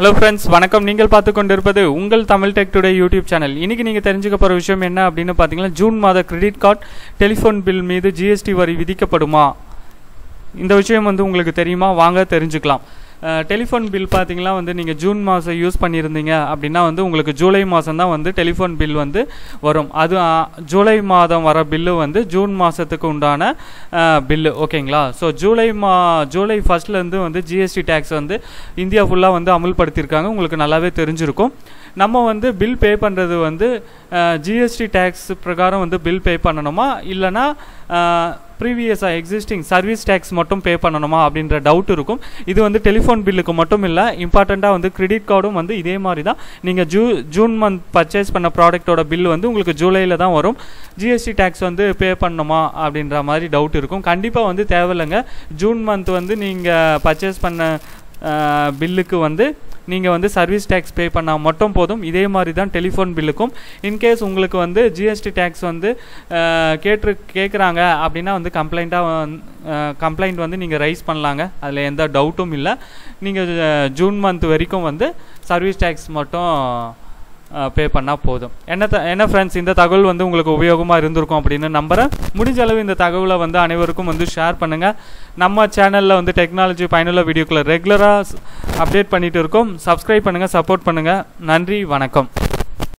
Hello friends வணக்கம். நீங்கள் பார்த்து கொண்டிருப்பது உங்கள் Tamil tech today YouTube channel இன்றைக்கி நீங்கள் தெரிஞ்சுக்க போகிற விஷயம் என்ன அப்படின்னு பார்த்தீங்கன்னா ஜூன் மாத கிரெடிட் கார்டு டெலிஃபோன் பில் மீது ஜிஎஸ்டி வரி விதிக்கப்படுமா? இந்த விஷயம் வந்து உங்களுக்கு தெரியுமா? வாங்க தெரிஞ்சுக்கலாம். டெலிஃபோன் பில் பார்த்தீங்கன்னா வந்து நீங்கள் ஜூன் மாதம் யூஸ் பண்ணியிருந்தீங்க அப்படின்னா வந்து உங்களுக்கு ஜூலை மாதம் தான் வந்து டெலிஃபோன் பில் வந்து வரும். அது ஜூலை மாதம் வர பில்லு வந்து ஜூன் மாதத்துக்கு உண்டான பில்லு. ஓகேங்களா? ஸோ ஜூலை மா ஜூலை ஃபஸ்ட்லேருந்து வந்து ஜிஎஸ்டி டேக்ஸ் வந்து இந்தியா ஃபுல்லாக வந்து அமுல்படுத்தியிருக்காங்க. உங்களுக்கு நல்லாவே தெரிஞ்சிருக்கும். நம்ம வந்து பில் பே பண்ணுறது வந்து ஜிஎஸ்டி டேக்ஸ் பிரகாரம் வந்து பில் பே பண்ணணுமா? இல்லைனா ப்ரீவியஸாக எக்ஸிஸ்டிங் சர்வீஸ் டேக்ஸ் மட்டும் பே பண்ணணுமா அப்படின்ற டவுட் இருக்கும். இது வந்து டெலிஃபோன் பில்லுக்கு மட்டும் இல்லை இம்பார்ட்டண்ட்டாக வந்து கிரெடிட் கார்டும் வந்து இதே மாதிரி தான். நீங்கள் ஜூ ஜூன் மந்த் பர்ச்சேஸ் பண்ண ப்ராடக்ட்டோட பில் வந்து உங்களுக்கு ஜூலையில் தான் வரும். ஜிஎஸ்டி டேக்ஸ் வந்து பே பண்ணணுமா அப்படின்ற மாதிரி டவுட் இருக்கும். கண்டிப்பாக வந்து தேவையில்லைங்க. ஜூன் மந்த் வந்து நீங்கள் பர்ச்சேஸ் பண்ண பில்லுக்கு வந்து நீங்கள் வந்து சர்வீஸ் டேக்ஸ் பே பண்ணால் மட்டும் போதும். இதே மாதிரி தான் டெலிஃபோன் பில்லுக்கும் இன்கேஸ் உங்களுக்கு வந்து ஜிஎஸ்டி டேக்ஸ் வந்து கேட்டு கேட்குறாங்க அப்படின்னா வந்து கம்ப்ளைண்ட்டாக கம்ப்ளைண்ட் வந்து நீங்கள் ரைஸ் பண்ணலாங்க. அதில் எந்த டவுட்டும் இல்லை. நீங்கள் ஜூன் மந்த் வரைக்கும் வந்து சர்வீஸ் டேக்ஸ் மட்டும் பே பண்ணால் போதும். என்ன த என்ன ஃப்ரெண்ட்ஸ் இந்த தகவல் வந்து உங்களுக்கு உபயோகமாக இருந்திருக்கும் அப்படின்னு நம்புகிறேன் முடிஞ்ச அளவு இந்த தகவலை வந்து அனைவருக்கும் வந்து ஷேர் பண்ணுங்கள் நம்ம சேனலில் வந்து டெக்னாலஜி பயனுள்ள வீடியோக்களை ரெகுலராக அப்டேட் பண்ணிகிட்டு இருக்கோம். சப்ஸ்கிரைப் பண்ணுங்கள் சப்போர்ட் பண்ணுங்கள் நன்றி வணக்கம்.